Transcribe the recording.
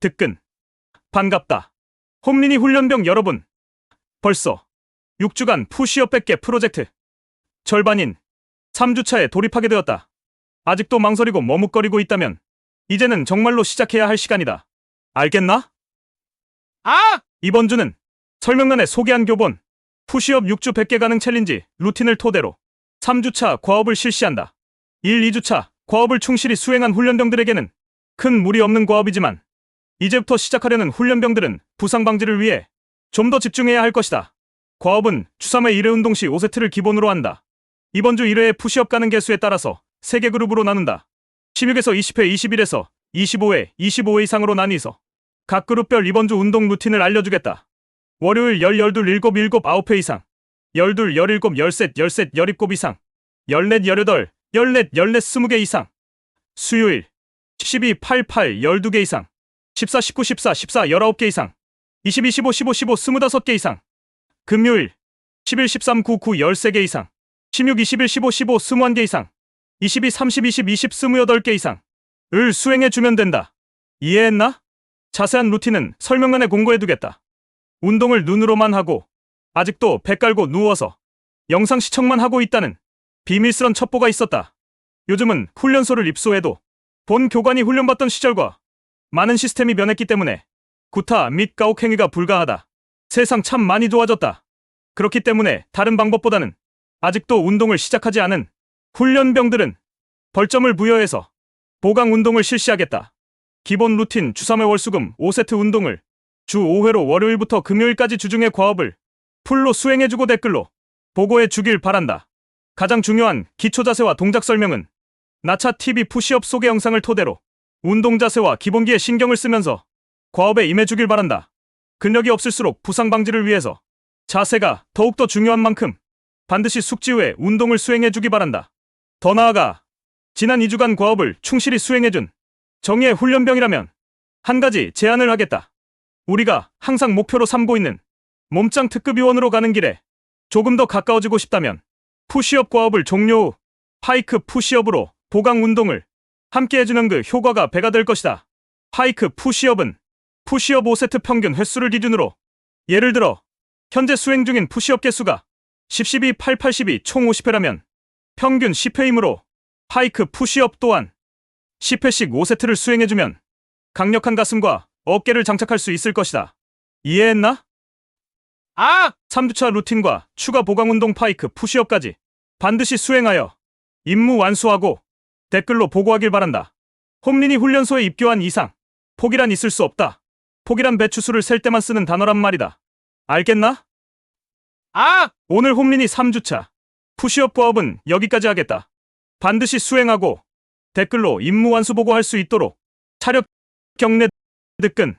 득근. 반갑다. 홈린이 훈련병 여러분. 벌써 6주간 푸시업 100개 프로젝트. 절반인 3주차에 돌입하게 되었다. 아직도 망설이고 머뭇거리고 있다면 이제는 정말로 시작해야 할 시간이다. 알겠나? 아! 이번 주는 설명란에 소개한 교본 푸시업 6주 100개 가능 챌린지 루틴을 토대로 3주차 과업을 실시한다. 1, 2주차 과업을 충실히 수행한 훈련병들에게는 큰 무리 없는 과업이지만 이제부터 시작하려는 훈련병들은 부상 방지를 위해 좀 더 집중해야 할 것이다. 과업은 주 3회 1회 운동 시 5세트를 기본으로 한다. 이번 주 1회의 푸시업 가능 개수에 따라서 3개 그룹으로 나눈다. 16에서 20회, 21에서 25회, 25회 이상으로 나뉘어서 각 그룹별 이번 주 운동 루틴을 알려주겠다. 월요일 10, 12, 7, 7, 9회 이상 12, 17, 13, 13, 17 이상 14, 18, 14, 14, 20개 이상 수요일 12, 8, 8, 12개 이상 14, 19, 14, 14, 19개 이상 22, 15, 15, 15, 25개 이상 금요일 11, 13, 9, 9, 13개 이상 16, 21, 15, 15, 21개 이상 22, 30, 20, 20, 28개 이상 을 수행해주면 된다. 이해했나? 자세한 루틴은 설명란에 공고해두겠다. 운동을 눈으로만 하고 아직도 배 깔고 누워서 영상 시청만 하고 있다는 비밀스런 첩보가 있었다. 요즘은 훈련소를 입소해도 본 교관이 훈련받던 시절과 많은 시스템이 변했기 때문에 구타 및 가혹 행위가 불가하다. 세상 참 많이 좋아졌다. 그렇기 때문에 다른 방법보다는 아직도 운동을 시작하지 않은 훈련병들은 벌점을 부여해서 보강 운동을 실시하겠다. 기본 루틴 주 3회 월수금 5세트 운동을 주 5회로 월요일부터 금요일까지 주중의 과업을 풀로 수행해주고 댓글로 보고해 주길 바란다. 가장 중요한 기초 자세와 동작 설명은 나차 TV 푸시업 소개 영상을 토대로 운동 자세와 기본기에 신경을 쓰면서 과업에 임해주길 바란다. 근력이 없을수록 부상 방지를 위해서 자세가 더욱더 중요한 만큼 반드시 숙지 후에 운동을 수행해주기 바란다. 더 나아가 지난 2주간 과업을 충실히 수행해준 정의의 훈련병이라면 한 가지 제안을 하겠다. 우리가 항상 목표로 삼고 있는 몸짱 특급 요원으로 가는 길에 조금 더 가까워지고 싶다면 푸시업 과업을 종료 후 파이크 푸시업으로 보강 운동을 함께 해주는 그 효과가 배가 될 것이다. 파이크 푸시업은 푸시업 5세트 평균 횟수를 기준으로 예를 들어 현재 수행 중인 푸시업 개수가 10, 12, 8, 82, 총 50회라면 평균 10회이므로 파이크 푸시업 또한 10회씩 5세트를 수행해주면 강력한 가슴과 어깨를 장착할 수 있을 것이다. 이해했나? 아! 3주차 루틴과 추가 보강 운동 파이크 푸시업까지 반드시 수행하여 임무 완수하고 댓글로 보고하길 바란다. 홈린이 훈련소에 입교한 이상 포기란 있을 수 없다. 포기란 배추수를 셀 때만 쓰는 단어란 말이다. 알겠나? 아! 오늘 홈린이 3주차 푸시업 과업은 여기까지 하겠다. 반드시 수행하고 댓글로 임무 완수 보고할 수 있도록 차력 경례 득근